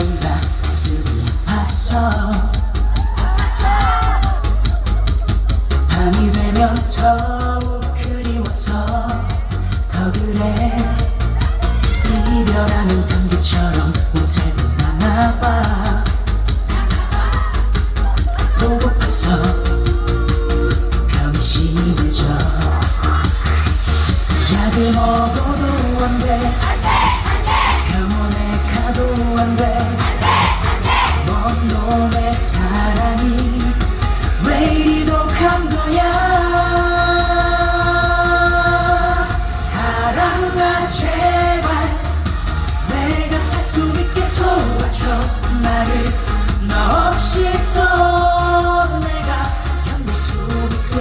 넌나 가슴이 아팠어 밤이 되면 더욱 그리워서 더 그래. 이별하는 감기처럼 못살고 나나봐. 보고파서 병이 심해져 약을 먹어도 안돼. 사랑아 제발. 내가 살 수 있게 도와줘. 나를 너 없이 또 내가 견딜 수 있게.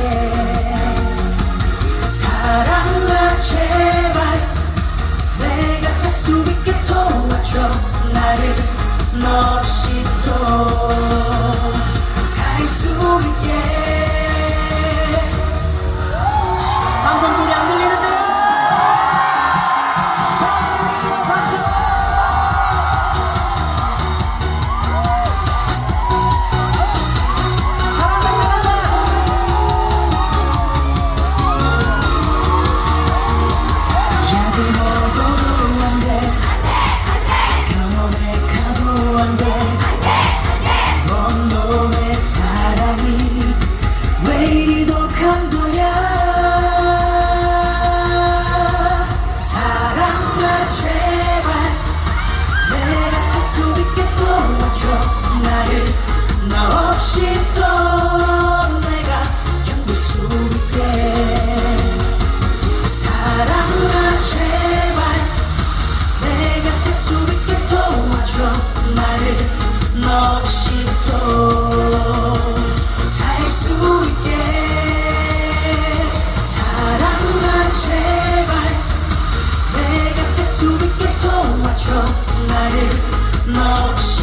사랑아 제발. 내가 살 수 있게 도와줘. 나를 너 없이 또 살 수 있게 도와줘 나를 너 없이 또 내가 견딜 수 있게. 사랑아 제발 내가 살 수 있게 도와줘. 나를 너 없이 또살수 있게. 사랑아 제발 내가 살 수 있게 도와줘. 나를 너 없이